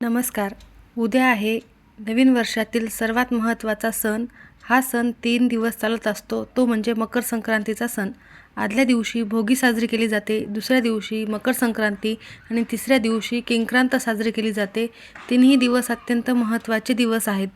नमस्कार. उद्या आहे नवीन वर्षातील सर्वात महत्त्वाचा सण. हा सण तीन दिवस चालत असतो. तो म्हणजे मकर संक्रांतीचा सण. आदल्या दिवशी भोगी साजरी केली जाते दुसऱ्या दिवशी मकर संक्रांती आणि तिसऱ्या दिवशी किंक्रांत साजरी केली जाते. तिन्ही दिवस अत्यंत महत्त्वाचे दिवस आहेत.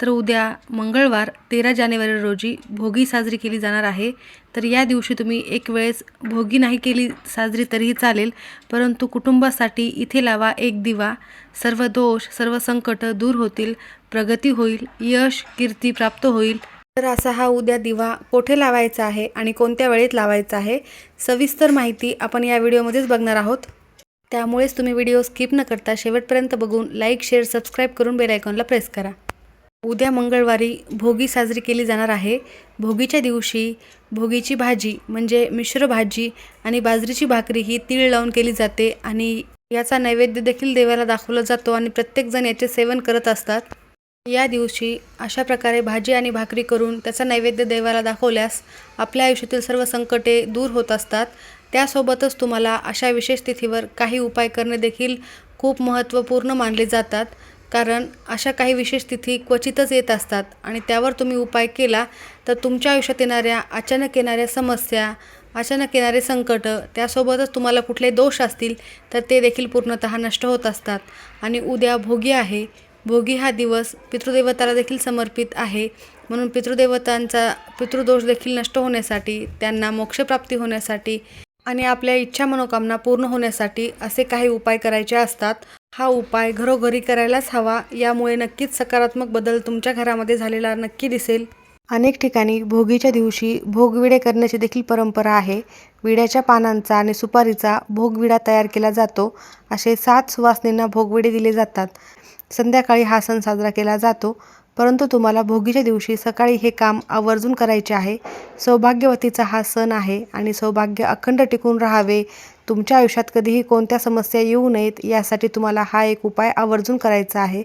तर उद्या मंगळवार तेरा जानेवारी रोजी भोगी साजरी केली जाणार आहे. तर या दिवशी तुम्ही एक वेळेस भोगी नाही केली साजरी तरीही चालेल परंतु कुटुंबासाठी इथे लावा एक दिवा. सर्व दोष सर्व संकट दूर होतील प्रगती होईल यश कीर्ती प्राप्त होईल. तर असा हा उद्या दिवा कोठे लावायचा आहे आणि कोणत्या वेळेत लावायचा आहे सविस्तर माहिती आपण या व्हिडिओमध्येच बघणार आहोत. त्यामुळेच तुम्ही व्हिडिओ स्किप न करता शेवटपर्यंत बघून लाईक शेअर सबस्क्राईब करून बेलायकॉनला प्रेस करा. उद्या मंगळवारी भोगी साजरी केली जाणार आहे. भोगीच्या दिवशी भोगीची भाजी म्हणजे मिश्र भाजी आणि बाजरीची भाकरी ही तीळ लावून केली जाते आणि याचा नैवेद्य देखील देवाला दाखवला जातो आणि प्रत्येकजण याचे सेवन करत असतात. या दिवशी अशा प्रकारे भाजी आणि भाकरी करून त्याचा नैवेद्य देवाला दाखवल्यास आपल्या आयुष्यातील सर्व संकटे दूर होत असतात. त्यासोबतच तुम्हाला अशा विशेष तिथीवर काही उपाय करणे देखील खूप महत्त्वपूर्ण मानले जातात. कारण अशा काही विशेष तिथी क्वचितच येत असतात आणि त्यावर तुम्ही उपाय केला तर तुमच्या आयुष्यात येणाऱ्या अचानक येणाऱ्या समस्या अचानक येणारे संकट त्यासोबतच तुम्हाला कुठले दोष असतील तर ते देखील पूर्णतः नष्ट होत असतात. आणि उद्या भोगी आहे. भोगी हा दिवस पितृदेवताला देखील समर्पित आहे. म्हणून पितृदेवतांचा पितृदोष देखील नष्ट होण्यासाठी त्यांना मोक्षप्राप्ती होण्यासाठी आणि आपल्या इच्छा मनोकामना पूर्ण होण्यासाठी असे काही उपाय करायचे असतात. हा उपाय घरोघरी करायलाच हवा. यामुळे नक्कीच सकारात्मक बदल तुमच्या घरामध्ये झालेला नक्की दिसेल. अनेक ठिकाणी भोगीच्या दिवशी भोगविडे करण्याची देखील परंपरा आहे. विड्याच्या पानांचा आणि सुपारीचा भोगविडा तयार केला जातो. असे सात सुवासनींना भोगविडे दिले जातात. संध्याकाळी हा सण साजरा केला जातो परंतु तुम्हाला भोगीच्या दिवशी सकाळी हे काम आवर्जून करायचे आहे. सौभाग्यवतीचा हा सण आहे आणि सौभाग्य अखंड टिकून राहावे तुमच्या आयुष्यात कधीही कोणत्या समस्या येऊ नयेत यासाठी तुम्हाला हा एक उपाय आवर्जून करायचा आहे.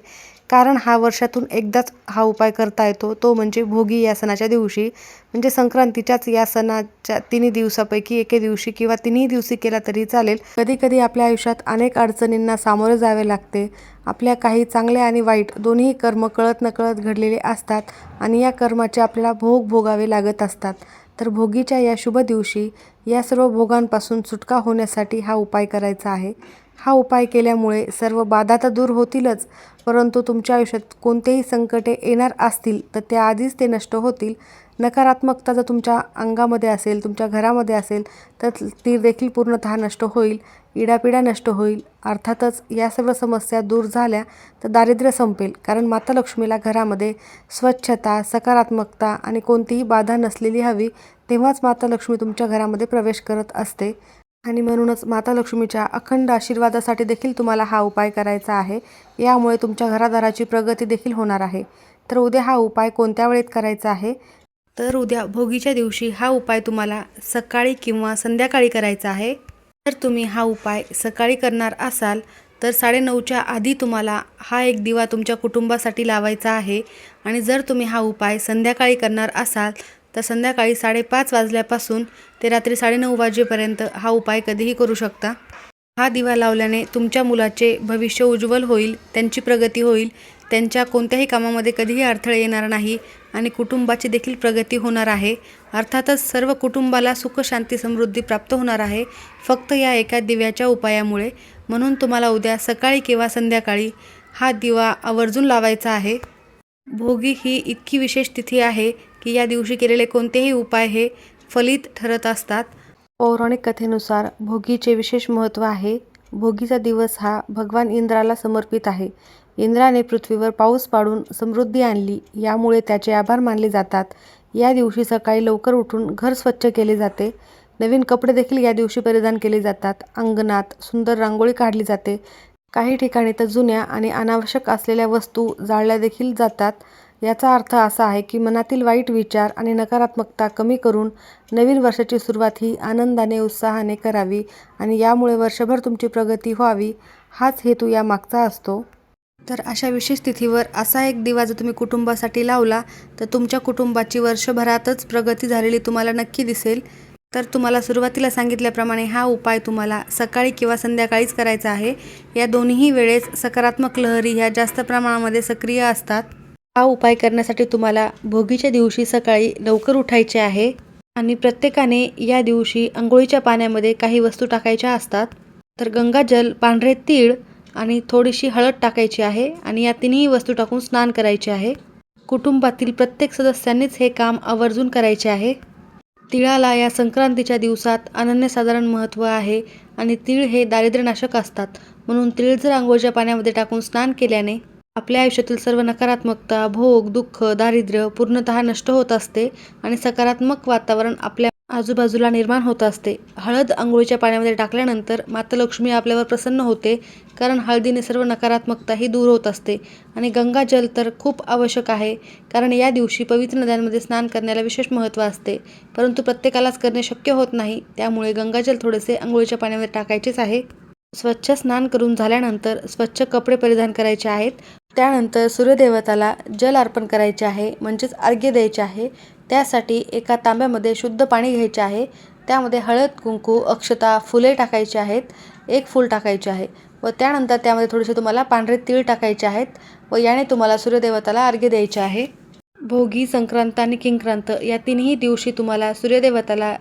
कारण हा वर्षातून एकदाच हा उपाय करता येतो. तो म्हणजे भोगी या सणाच्या दिवशी म्हणजे संक्रांतीच्याच या सणाच्या तिन्ही दिवसापैकी एके दिवशी किंवा तिन्ही दिवशी केला तरी चालेल. कधी कधी आपल्या आयुष्यात अनेक अडचणींना सामोरे जावे लागते. आपल्या काही चांगले आणि वाईट दोन्ही कर्म कळत नकळत घडलेले असतात आणि या कर्माचे आपल्याला भोग भोगावे लागत असतात. तर भोगीच्या या शुभ दिवशी या सर्व भोगांपासून सुटका होण्यासाठी हा उपाय करायचा आहे. हा उपाय केल्यामुळे सर्व बाधा तर दूर होतीलच परंतु तुमच्या आयुष्यात कोणतेही संकटे येणार असतील तर त्याआधीच ते नष्ट होतील. नकारात्मकता जर तुमच्या अंगामध्ये असेल तुमच्या घरामध्ये असेल तर ती देखील पूर्णतः नष्ट होईल इडापिडा नष्ट होईल. अर्थातच या सर्व समस्या दूर झाल्या तर दारिद्र्य संपेल. कारण माता लक्ष्मीला घरामध्ये स्वच्छता सकारात्मकता आणि कोणतीही बाधा नसलेली हवी तेव्हाच माता लक्ष्मी तुमच्या घरामध्ये प्रवेश करत असते. आणि म्हणूनच माता लक्ष्मीच्या अखंड आशीर्वादासाठी देखील तुम्हाला हा उपाय करायचा आहे. यामुळे तुमच्या घरादाराची प्रगती देखील होणार आहे. तर उद्या हा उपाय कोणत्या वेळेत करायचा आहे? तर उद्या भोगीच्या दिवशी हा उपाय तुम्हाला सकाळी किंवा संध्याकाळी करायचा आहे. जर तुम्ही हा उपाय सकाळी करणार असाल तर साडेनऊच्या आधी तुम्हाला हा एक दिवा तुमच्या कुटुंबासाठी लावायचा आहे. आणि जर तुम्ही हा उपाय संध्याकाळी करणार असाल तर संध्याकाळी साडेपाच वाजल्यापासून ते रात्री साडेनऊ वाजेपर्यंत हा उपाय कधीही करू शकता. हा दिवा लावल्याने तुमच्या मुलाचे भविष्य उज्ज्वल होईल त्यांची प्रगती होईल त्यांच्या कोणत्याही कामामध्ये कधीही अडथळे येणार नाही आणि कुटुंबाची देखील प्रगती होणार आहे. अर्थातच सर्व कुटुंबाला सुख शांती समृद्धी प्राप्त होणार आहे. फक्त या एका दिव्याच्या उपायामुळे. म्हणून तुम्हाला उद्या सकाळी किंवा संध्याकाळी हा दिवा आवर्जून लावायचा आहे. भोगी ही इतकी विशेष तिथी आहे की या दिवशी केलेले कोणतेही उपाय हे फलित ठरत असतात. पौराणिक कथेनुसार भोगीचे विशेष महत्त्व आहे. भोगीचा दिवस हा भगवान इंद्राला समर्पित आहे. इंद्राने पृथ्वीवर पाऊस पाडून समृद्धी आणली. यामुळे त्याचे आभार मानले जातात. या दिवशी सकाळी लवकर उठून घर स्वच्छ केले जाते. नवीन कपडे देखील या दिवशी परिधान केले जातात. अंगणात सुंदर रांगोळी काढली जाते. काही ठिकाणी तर जुन्या आणि अनावश्यक असलेल्या वस्तू जाळल्या देखील जातात. याचा अर्थ असा आहे की मनातील वाईट विचार आणि नकारात्मकता कमी करून नवीन वर्षाची सुरुवात ही आनंदाने उत्साहाने करावी आणि यामुळे वर्षभर तुमची प्रगती व्हावी. हाच हेतू यामागचा असतो. तर अशा विशेष तिथीवर असा एक दिवा जर तुम्ही कुटुंबासाठी लावला तर तुमच्या कुटुंबाची वर्षभरातच प्रगती झालेली तुम्हाला नक्की दिसेल. तर तुम्हाला सुरुवातीला सांगितल्याप्रमाणे हा उपाय तुम्हाला सकाळी किंवा संध्याकाळीच करायचा आहे. या दोन्ही वेळेस सकारात्मक लहरी ह्या जास्त प्रमाणामध्ये सक्रिय असतात. हा उपाय करण्यासाठी तुम्हाला भोगीच्या दिवशी सकाळी लवकर उठायचे आहे आणि प्रत्येकाने या दिवशी आंघोळीच्या पाण्यामध्ये काही वस्तू टाकायच्या असतात. तर गंगाजल पांढरे तीळ आणि थोडीशी हळद टाकायची आहे आणि या तिन्ही वस्तू टाकून स्नान करायचे आहे. कुटुंबातील प्रत्येक सदस्यांनीच हे काम आवर्जून करायचे आहे. तिळाला या संक्रांतीच्या दिवसात अनन्यसाधारण महत्त्व आहे आणि तीळ हे दारिद्र्यनाशक असतात. म्हणून तीळ जर आंघोळच्या पाण्यामध्ये टाकून स्नान केल्याने आपल्या आयुष्यातील सर्व नकारात्मकता भोग दुःख दारिद्र्य पूर्णतः नष्ट होत असते आणि सकारात्मक वातावरण आपल्या आजूबाजूला निर्माण होत असते. हळद आंघोळीच्या पाण्यामध्ये टाकल्यानंतर माता लक्ष्मी आपल्यावर प्रसन्न होते कारण हळदीने सर्व नकारात्मकता ही दूर होत असते. आणि गंगाजल तर खूप आवश्यक आहे कारण या दिवशी पवित्र नद्यांमध्ये स्नान करण्याला विशेष महत्त्व असते. परंतु प्रत्येकालाच करणे शक्य होत नाही त्यामुळे गंगाजल थोडेसे आंघोळीच्या पाण्यामध्ये टाकायचेच आहे. स्वच्छ स्नान करून झाल्यानंतर स्वच्छ कपडे परिधान करायचे आहेत. त्यानंतर सूर्यदेवताला जल अर्पण करायचे आहे म्हणजेच अर्घ्य द्यायचे आहे. त्यासाठी एका तांब्यामध्ये शुद्ध पाणी घ्यायचे आहे. त्यामध्ये हळद कुंकू अक्षता फुले टाकायची आहेत. एक फूल टाकायचे आहे व त्यानंतर त्यामध्ये थोडेसे तुम्हाला पांढरे तीळ टाकायचे आहेत व याने तुम्हाला सूर्यदेवताला अर्घ्य द्यायचे आहे. भोगी संक्रांत आणि किंक्रांत या तिन्ही दिवशी तुम्हाला सूर्यदेवताला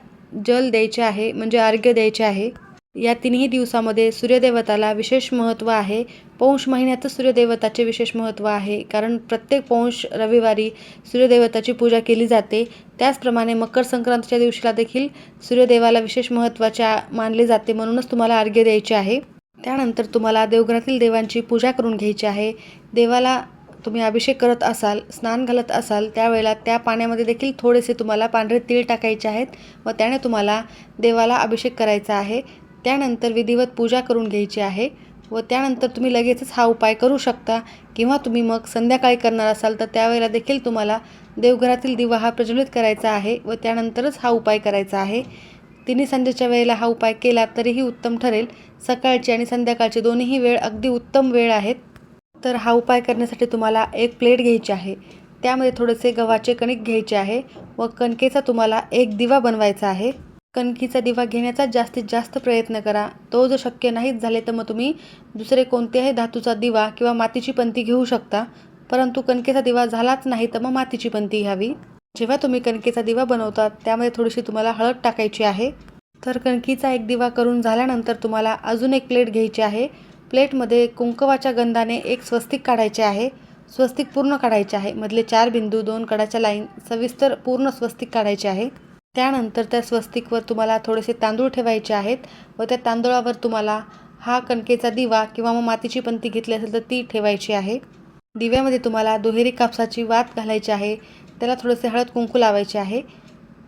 जल द्यायचे आहे म्हणजे अर्घ्य द्यायचे आहे. या तिन्ही दिवसामध्ये सूर्यदेवताला विशेष महत्त्व आहे. पौष महिन्यातच सूर्यदेवताचे विशेष महत्त्व आहे. कारण प्रत्येक पौष रविवारी सूर्यदेवताची पूजा केली जाते. त्याचप्रमाणे मकर संक्रांतीच्या दिवशीला देखील सूर्यदेवाला विशेष महत्त्वाच्या मानले जाते म्हणूनच तुम्हाला अर्घ्य द्यायचे आहे. त्यानंतर तुम्हाला देवघरातील देवांची पूजा करून घ्यायची आहे. देवाला तुम्ही अभिषेक करत असाल स्नान घालत असाल त्यावेळेला त्या पाण्यामध्ये देखील थोडेसे तुम्हाला पांढरे तीळ टाकायचे आहेत व त्याने तुम्हाला देवाला अभिषेक करायचा आहे. त्यानंतर विधिवत पूजा करून घ्यायची आहे व त्यानंतर तुम्ही लगेचच हा उपाय करू शकता. किंवा तुम्ही मग संध्याकाळी करणार असाल तर त्यावेळेला देखील तुम्हाला देवघरातील दिवा हा प्रज्वलित करायचा आहे व त्यानंतरच हा उपाय करायचा आहे. तिन्ही संध्येच्या वेळेला हा उपाय केला तरीही उत्तम ठरेल. सकाळची आणि संध्याकाळची दोन्हीही वेळ अगदी उत्तम वेळ आहेत. तर हा उपाय करण्यासाठी तुम्हाला एक प्लेट घ्यायची आहे. त्यामध्ये थोडेसे गव्हाचे कणिक घ्यायचे आहे व कणकेचा तुम्हाला एक दिवा बनवायचा आहे. कणकीचा दिवा घेण्याचा जास्तीत जास्त प्रयत्न करा. तो जर शक्य नाहीच झाले तर मग तुम्ही दुसरे कोणत्याही धातूचा दिवा किंवा मातीची पंती घेऊ शकता. परंतु कणकेचा दिवा झालाच नाही तर मग मातीची पंती घ्यावी. जेव्हा तुम्ही कणकेचा दिवा बनवतात त्यामध्ये थोडीशी तुम्हाला हळद टाकायची आहे. तर कणकीचा एक दिवा करून झाल्यानंतर तुम्हाला अजून एक प्लेट घ्यायची आहे. प्लेटमध्ये कुंकवाच्या गंधाने एक स्वस्तिक काढायचे आहे. स्वस्तिक पूर्ण काढायचे आहे. मधले चार बिंदू दोन कडाच्या लाईन सविस्तर पूर्ण स्वस्तिक काढायचे आहे. त्यानंतर त्या स्वस्तिकवर तुम्हाला थोडेसे तांदूळ ठेवायचे आहेत व त्या तांदूळावर तुम्हाला हा कणकेचा दिवा किंवा मग मातीची पंती घेतली असेल तर ती ठेवायची आहे. दिव्यामध्ये तुम्हाला दुहेरी कापसाची वात घालायची आहे. त्याला थोडेसे हळद कुंकू लावायचे आहे.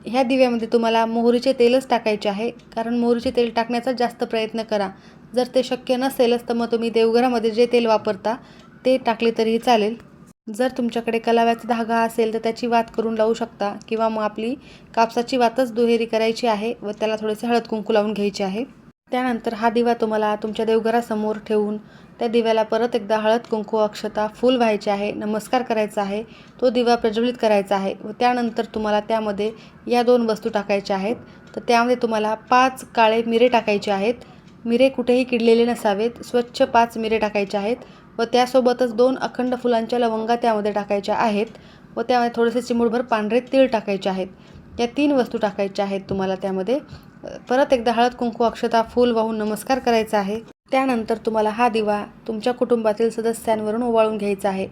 ह्या दिव्यामध्ये तुम्हाला मोहरीचे तेलच टाकायचे आहे. कारण मोहरीचे तेल टाकण्याचा जास्त प्रयत्न करा. जर ते शक्य नसेलच तर मग तुम्ही देवघरामध्ये जे तेल वापरता ते टाकले तरीही चालेल. जर तुमच्याकडे कलाव्याचा धागा असेल तर त्याची वात करून लावू शकता. किंवा मग आपली कापसाची वातच दुहेरी करायची आहे व त्याला थोडेसे हळद कुंकू लावून घ्यायचे आहे. त्यानंतर हा दिवा तुम्हाला तुमच्या देवघरासमोर ठेवून त्या दिव्याला परत एकदा हळद कुंकू अक्षता फूल व्हायचे आहे नमस्कार करायचा आहे तो दिवा प्रज्वलित करायचा आहे व त्यानंतर तुम्हाला त्यामध्ये या दोन वस्तू टाकायच्या आहेत. तर त्यामध्ये तुम्हाला पाच काळे मिरे टाकायचे आहेत. मिरे कुठेही किडलेले नसावेत. स्वच्छ पाच मिरे टाकायचे आहेत. व त्यासोबतच दोन अखंड फुलांच्या लवंगा त्यामध्ये टाकायच्या आहेत व त्यामध्ये थोडेसे चिमूटभर पांढरे तीळ टाकायचे आहेत. या तीन वस्तू टाकायच्या आहेत तुम्हाला त्यामध्ये. परत एकदा हळद कुंकू अक्षता फूल वाहून नमस्कार करायचा आहे. त्यानंतर तुम्हाला हा दिवा तुमच्या कुटुंबातील सदस्यांवरून ओवाळून घ्यायचा आहे.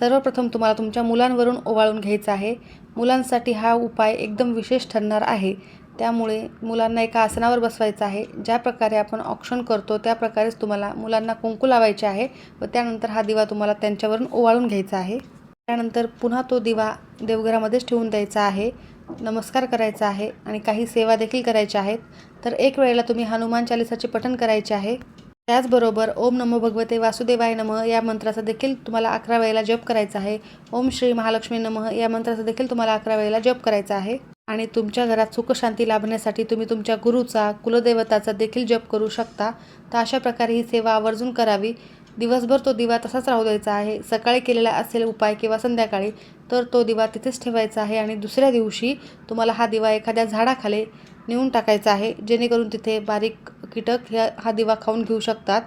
सर्वप्रथम तुम्हाला तुमच्या मुलांवरून ओवाळून घ्यायचा आहे. मुलांसाठी हा उपाय एकदम विशेष ठरणार आहे. त्यामुळे मुलांना एका आसनावर बसवायचं आहे. ज्या प्रकारे आपण ऑक्शन करतो त्या प्रकारेच तुम्हाला मुलांना कुंकू लावायचे आहे व त्यानंतर हा दिवा तुम्हाला त्यांच्यावरून ओवाळून घ्यायचा आहे. त्यानंतर पुन्हा तो दिवा देवघरामध्येच ठेवून द्यायचा आहे. नमस्कार करायचा आहे आणि काही सेवा देखील करायच्या आहेत. तर एक वेळेला तुम्ही हनुमान चालिसाचे पठण करायचे आहे. त्याचबरोबर ओम नमो भगवते वासुदेवाय नमः या मंत्राचा देखील तुम्हाला अकरा वेळेला जप करायचा आहे. ओम श्री महालक्ष्मी नमः या मंत्राचा देखील तुम्हाला अकरा वेळेला जप करायचा आहे. आणि तुमच्या घरात सुखशांती लाभण्यासाठी तुम्ही तुमच्या गुरुचा कुलदेवताचा देखील जप करू शकता. तर अशा प्रकारे ही सेवा आवर्जून करावी. दिवसभर तो दिवा तसाच राहू द्यायचा आहे. सकाळी केलेला असेल उपाय किंवा संध्याकाळी तर तो दिवा तिथेच ठेवायचा आहे आणि दुसऱ्या दिवशी तुम्हाला हा दिवा एखाद्या झाडाखाली नेऊन टाकायचा आहे. जेणेकरून तिथे बारीक कीटक ह्या हा दिवा खाऊन घेऊ शकतात.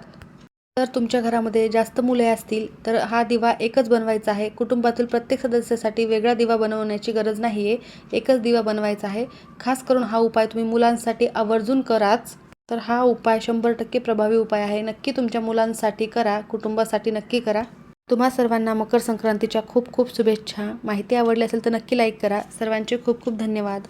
जर तुमच्या घरामध्ये जास्त मुले असतील तर हा दिवा एकच बनवायचा आहे. कुटुंबातील प्रत्येक सदस्यासाठी वेगळा दिवा बनवण्याची गरज नाही आहे एकच दिवा बनवायचा आहे. खास करून हा उपाय तुम्ही मुलांसाठी आवर्जून कराच. तर हा उपाय शंभर टक्के प्रभावी उपाय आहे. नक्की तुमच्या मुलांसाठी करा. कुटुंबासाठी नक्की करा. तुम्हा सर्वांना मकर संक्रांतीच्या खूप खूप शुभेच्छा. माहिती आवडली असेल तर नक्की लाईक करा. सर्वांचे खूप खूप धन्यवाद.